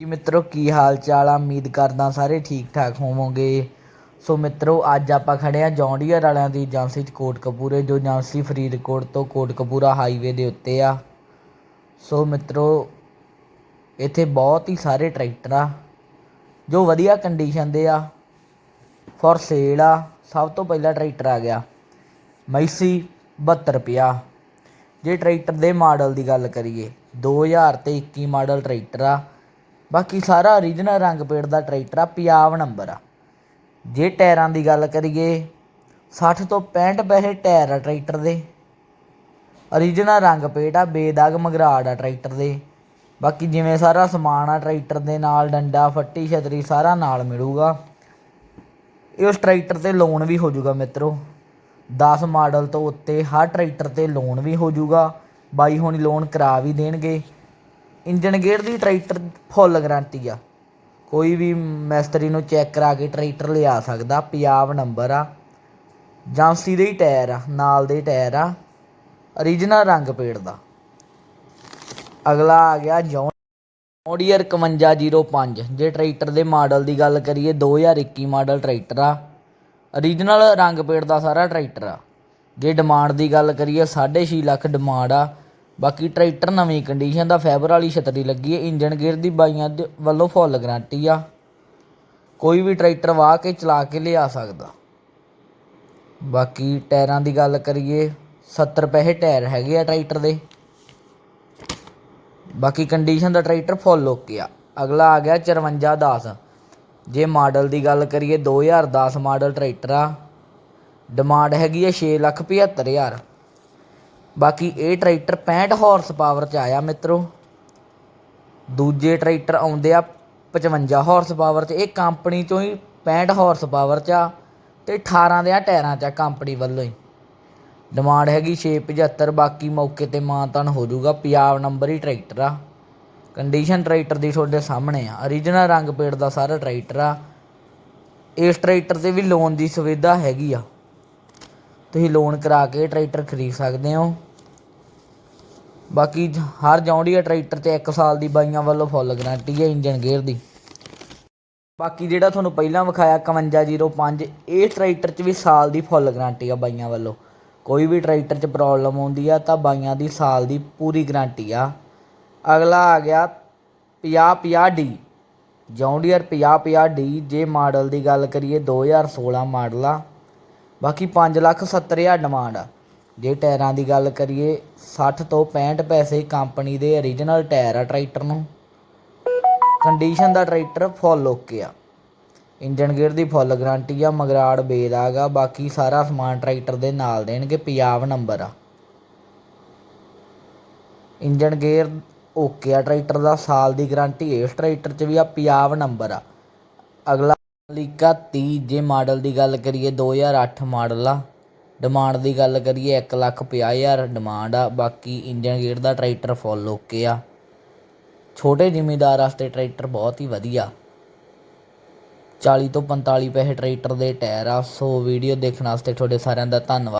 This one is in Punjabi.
ਜੀ ਮਿੱਤਰੋ, ਕੀ ਹਾਲ ਚਾਲ ਆ? ਉਮੀਦ ਕਰਦਾ ਸਾਰੇ ਠੀਕ ਠਾਕ ਹੋਵੋਗੇ। ਸੋ ਮਿੱਤਰੋ, ਅੱਜ ਆਪਾਂ ਖੜੇ ਆ ਜੌਂਡੀਅਰ ਵਾਲਿਆਂ ਦੀ ਏਜੰਸੀ ਚ ਕੋਟਕਪੂਰੇ ਜੋ ਏਜੰਸੀ ਫਰੀਦਕੋਟ ਤੋਂ ਕੋਟਕਪੂਰਾ ਹਾਈਵੇ ਦੇ ਉੱਤੇ ਆ। ਸੋ ਮਿੱਤਰੋ, ਇੱਥੇ ਬਹੁਤ ਹੀ ਸਾਰੇ ਟਰੈਕਟਰ ਆ, ਜੋ ਵਧੀਆ ਕੰਡੀਸ਼ਨ ਦੇ ਆ। ਫॉर ਸੇਲ ਆ, ਸਭ ਤੋਂ ਪਹਿਲਾ ਟਰੈਕਟਰ ਆ ਗਿਆ, ਮੈਸੀ 72 ਪਿਆ ਜੇ ਟਰੈਕਟਰ ਦੇ ਮਾਡਲ ਦੀ ਗੱਲ ਕਰੀਏ 2000 ਤੇ 21 ਮਾਡਲ ਟਰੈਕਟਰ ਆ। ਬਾਕੀ ਸਾਰਾ ਓਰੀਜਨਲ ਰੰਗ ਪੇੜ ਦਾ ਟਰੈਕਟਰ ਆ ਪੰਜਾਬ ਨੰਬਰ ਆ। ਜੇ ਟਾਇਰਾਂ ਦੀ ਗੱਲ ਕਰੀਏ 60 ਤੋਂ 65 ਪੈਸੇ ਟਾਇਰ ਆ ਟਰੈਕਟਰ ਦੇ। ਓਰੀਜਨਲ ਰੰਗ ਪੇਟ ਆ, ਬੇਦਾਗ ਮਗਰਾੜ ਆ ਟਰੈਕਟਰ ਦੇ। ਬਾਕੀ ਜਿਵੇਂ ਸਾਰਾ ਸਮਾਨ ਆ ਟਰੈਕਟਰ ਦੇ ਨਾਲ, ਡੰਡਾ, ਫੱਟੀ, ਛਤਰੀ, ਸਾਰਾ ਨਾਲ ਮਿਲੂਗਾ। ਇਸ ਟਰੈਕਟਰ ਤੇ ਲੋਨ ਵੀ ਹੋ ਜਾਊਗਾ ਮਿੱਤਰੋ। 10 ਮਾਡਲ ਤੋਂ ਉੱਤੇ ਹਰ ਟਰੈਕਟਰ ਤੇ ਲੋਨ ਵੀ ਹੋ ਜਾਊਗਾ। ਬਾਈ ਹੋਣੀ ਲੋਨ ਕਰਾ ਵੀ ਦੇਣਗੇ। ਇੰਜਨ ਗੇਅਰ ਦੀ ਟਰੈਕਟਰ ਫੁੱਲ ਗਰੰਟੀ ਆ। ਕੋਈ ਵੀ ਮਿਸਤਰੀ ਨੂੰ ਚੈੱਕ ਕਰਾ ਕੇ ਟਰੈਕਟਰ ਲਿਆ ਸਕਦਾ ਪੰਜਾਬ ਨੰਬਰ ਆ। ਏਜੰਸੀ ਦੇ ਹੀ ਟਾਇਰ ਆ, ਨਾਲ ਦੇ ਟਾਇਰ ਆ ਓਰੀਜਨਲ ਰੰਗ ਪੇੜ ਦਾ। ਅਗਲਾ ਆ ਗਿਆ ਜੌਨ ਓਡੀਅਰ 5105 ਜੇ ਟਰੈਕਟਰ ਦੇ ਮਾਡਲ ਦੀ ਗੱਲ ਕਰੀਏ 2021 ਮਾਡਲ ਟਰੈਕਟਰ ਆ। ਓਰੀਜਨਲ ਰੰਗ ਪੇੜ ਦਾ ਸਾਰਾ ਟਰੈਕਟਰ ਆ। ਜੇ ਡਿਮਾਂਡ ਦੀ ਗੱਲ ਕਰੀਏ 6.5 ਲੱਖ ਡਿਮਾਂਡ ਆ। ਬਾਕੀ ਟਰੈਕਟਰ ਨਵੀਂ ਕੰਡੀਸ਼ਨ ਦਾ ਫਾਈਬਰ ਵਾਲੀ ਛਤਰੀ ਲੱਗੀ ਹੈ ਇੰਜਨ ਗੇਅਰ ਦੀ ਬਾਈਆਂ ਦੇ ਵੱਲੋਂ ਫੁੱਲ ਗਾਰੰਟੀ ਆ। ਕੋਈ ਵੀ ਟਰੈਕਟਰ ਵਾਹ ਕੇ ਚਲਾ ਕੇ ਲਿਆ ਸਕਦਾ। ਬਾਕੀ ਟਾਇਰਾਂ ਦੀ ਗੱਲ ਕਰੀਏ 70 ਪੈਸੇ ਟਾਇਰ ਹੈਗੇ ਆ ਟਰੈਕਟਰ ਦੇ। ਬਾਕੀ ਕੰਡੀਸ਼ਨ ਦਾ ਟਰੈਕਟਰ ਫੁੱਲ ਓਕੇ ਆ। ਅਗਲਾ ਆ ਗਿਆ 5410 ਜੇ ਮਾਡਲ ਦੀ ਗੱਲ ਕਰੀਏ 2010 ਮਾਡਲ ਟਰੈਕਟਰ ਆ। ਡਿਮਾਂਡ ਹੈਗੀ ਹੈ 675000 ਬਾਕੀ ਇਹ ਟਰੈਕਟਰ 65 ਹਾਰਸ ਪਾਵਰ ਚ ਆਇਆ ਮਿੱਤਰੋ। ਦੂਜੇ ਟਰੈਕਟਰ ਆਉਂਦੇ ਆ 55 ਹਾਰਸ ਪਾਵਰ ਚ। ਇਹ ਕੰਪਨੀ ਚੋਂ ਹੀ 65 ਹਾਰਸ ਪਾਵਰ ਚ ਆ ਤੇ 18 ਦੇ ਆ ਟਾਇਰਾਂ ਚ ਆ ਕੰਪਨੀ ਵੱਲੋਂ ਹੀ। ਡਿਮਾਂਡ ਹੈਗੀ 675 ਬਾਕੀ ਮੌਕੇ ਤੇ ਮਾਨਤਾਨ ਹੋ ਜਾਊਗਾ। ਪੰਜਾਬ ਨੰਬਰ ਹੀ ਟਰੈਕਟਰ ਆ। ਕੰਡੀਸ਼ਨ ਟਰੈਕਟਰ ਦੀ ਤੁਹਾਡੇ ਸਾਹਮਣੇ ਆ। Origignal ਰੰਗ ਪੇੜ ਦਾ ਸਾਰਾ ਟਰੈਕਟਰ ਆ। ਇਸ ਟਰੈਕਟਰ ਤੇ ਵੀ ਲੋਨ ਦੀ ਸੁਵਿਧਾ ਹੈਗੀ ਆ। ਤੁਸੀਂ ਲੋਨ ਕਰਾ ਕੇ ਟਰੈਕਟਰ ਖਰੀਦ ਸਕਦੇ ਹੋ। ਬਾਕੀ ਜ- ਹਰ ਜੌਂਡੀਆ ਟਰੈਕਟਰ ਤੇ 1 ਸਾਲ ਦੀ ਬਾਈਆਂ ਵੱਲੋਂ ਫੁੱਲ ਗਾਰੰਟੀ ਹੈ ਇੰਜਨ ਗੇਅਰ ਦੀ। ਬਾਕੀ ਜਿਹੜਾ ਤੁਹਾਨੂੰ ਪਹਿਲਾਂ ਵਿਖਾਇਆ 5105 ਇਹ ਟਰੈਕਟਰ 'ਚ ਵੀ ਸਾਲ ਦੀ ਫੁੱਲ ਗਾਰੰਟੀ ਆ ਬਾਈਆਂ ਵੱਲੋਂ। ਕੋਈ ਵੀ ਟਰੈਕਟਰ 'ਚ ਪ੍ਰੋਬਲਮ ਆਉਂਦੀ ਆ ਤਾਂ ਬਾਈਆਂ ਦੀ ਸਾਲ ਦੀ ਪੂਰੀ ਗਾਰੰਟੀ ਆ। ਅਗਲਾ ਆ ਗਿਆ 5050 ਡੀ ਜੌਂਡੀਅਰ 5050 ਡੀ ਜੇ ਮਾਡਲ ਦੀ ਗੱਲ ਕਰੀਏ 2016 ਮਾਡਲ ਆ। ਬਾਕੀ 5 ਲੱਖ 70 ਹਜ਼ਾਰ ਡਿਮਾਂਡ ਆ। ਜੇ ਟਾਇਰਾਂ ਦੀ ਗੱਲ ਕਰੀਏ 60 ਤੋਂ 65 ਪੈਸੇ ਕੰਪਨੀ ਦੇ origignal ਟਾਇਰ ਆ ਟਰੈਕਟਰ ਨੂੰ। ਕੰਡੀਸ਼ਨ ਦਾ ਟਰੈਕਟਰ ਫੁੱਲ ਓਕੇ ਆ। ਇੰਜਨ ਗੇਅਰ ਦੀ ਫੁੱਲ ਗਾਰੰਟੀ ਆ ਮਗਰਾੜ ਬੇਦਾਗ ਆ ਬਾਕੀ ਸਾਰਾ ਸਮਾਨ ਟਰੈਕਟਰ ਦੇ ਨਾਲ ਦੇਣਗੇ ਪੰਜਾਬ ਨੰਬਰ ਆ। ਇੰਜਨ ਗੇਅਰ ਓਕੇ ਆ ਟਰੈਕਟਰ ਦਾ, ਸਾਲ ਦੀ ਗਾਰੰਟੀ ਇਸ ਟਰੈਕਟਰ 'ਚ ਵੀ ਆ ਪੰਜਾਬ ਨੰਬਰ ਆ। ਅਗਲਾ ਲੀਕਾ 30 ਜੇ ਮਾਡਲ ਦੀ ਗੱਲ ਕਰੀਏ 2008 ਮਾਡਲ ਆ। ਡਿਮਾਂਡ ਦੀ ਗੱਲ ਕਰੀਏ, ਇੱਕ ਲੱਖ 50 ਹਜ਼ਾਰ ਡਿਮਾਂਡ ਆ। ਬਾਕੀ ਇੰਡੀਅਨ ਗੇਟ ਦਾ ਟਰੈਕਟਰ ਫੁੱਲ ਓਕੇ ਆ। ਛੋਟੇ ਜ਼ਿਮੀਂਦਾਰ ਵਾਸਤੇ ਟਰੈਕਟਰ ਬਹੁਤ ਹੀ ਵਧੀਆ। 40 ਤੋਂ 45 ਪੈਸੇ ਟਰੈਕਟਰ ਦੇ ਟਾਇਰ ਆ। ਸੋ ਵੀਡੀਓ ਦੇਖਣ ਵਾਸਤੇ ਤੁਹਾਡੇ ਸਾਰਿਆਂ ਦਾ ਧੰਨਵਾਦ।